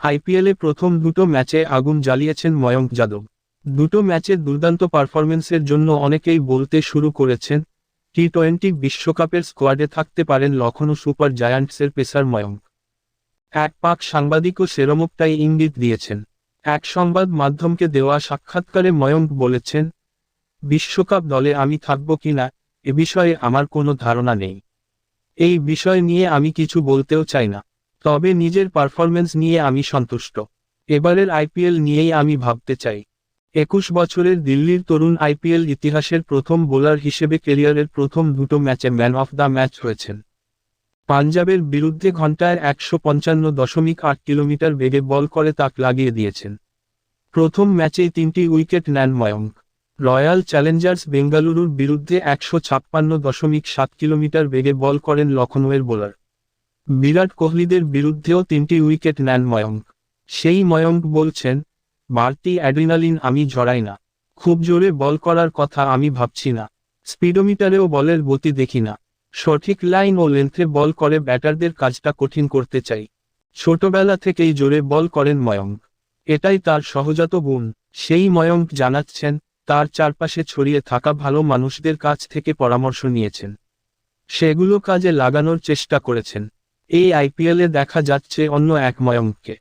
আইপিএলে প্রথম দুটো ম্যাচে আগুন জ্বালিয়েছেন ময়ঙ্ক যাদব। দুটো ম্যাচের দুর্দান্ত পারফরমেন্সের জন্য অনেকেই বলতে শুরু করেছেন টি টোয়েন্টি বিশ্বকাপের স্কোয়াডে থাকতে পারেন লখনৌ সুপার জায়ান্টসের পেসার ময়ঙ্ক। এক পাক সাংবাদিকও সেরমকটাই ইঙ্গিত দিয়েছেন। এক সংবাদ মাধ্যমকে দেওয়া সাক্ষাৎকারে ময়ঙ্ক বলেছেন, বিশ্বকাপ দলে আমি থাকব কিনা এ বিষয়ে আমার কোনো ধারণা নেই। এই বিষয় নিয়ে আমি কিছু বলতেও চাই না। তবে নিজের পারফরমেন্স নিয়ে আমি সন্তুষ্ট। এবারের আইপিএল নিয়েই আমি ভাবতে চাই। একুশ বছরের দিল্লির তরুণ আইপিএল ইতিহাসের প্রথম বোলার হিসেবে কেরিয়ারের প্রথম দুটো ম্যাচে ম্যান অফ দ্য ম্যাচ হয়েছেন। পাঞ্জাবের বিরুদ্ধে ঘন্টায় একশো পঞ্চান্ন দশমিক আট কিলোমিটার বেগে বল করে তাক লাগিয়ে দিয়েছেন। প্রথম ম্যাচেই তিনটি উইকেট নেন ময়ঙ্ক রয়্যাল চ্যালেঞ্জার্স বেঙ্গালুরুর বিরুদ্ধে একশো ছাপ্পান্ন দশমিক সাত কিলোমিটার বেগে বল করেন লখনৌয়ের বোলার। বিরাট কোহলিদের বিরুদ্ধেও তিনটি উইকেট নেন ময়ঙ্ক সেই ময়ঙ্ক বলছেন, বাড়তি অ্যাড্রিনালিন আমি ঝরাই না। খুব জোরে বল করার কথা আমি ভাবছি না। স্পিডোমিটারেও বলের গতি দেখি না। সঠিক লাইন ও লেন্থে বল করে ব্যাটারদের কাজটা কঠিন করতে চাই। ছোটবেলা থেকেই জোরে বল করেন ময়ঙ্ক এটাই তার সহজাত গুণ। সেই ময়ঙ্ক জানাচ্ছেন, তার চারপাশে ছড়িয়ে থাকা ভালো মানুষদের কাছ থেকে পরামর্শ নিয়েছেন। সেগুলো কাজে লাগানোর চেষ্টা করেছেন। এই আইপিএলে দেখা যাচ্ছে অন্য এক ময়ঙ্ককে।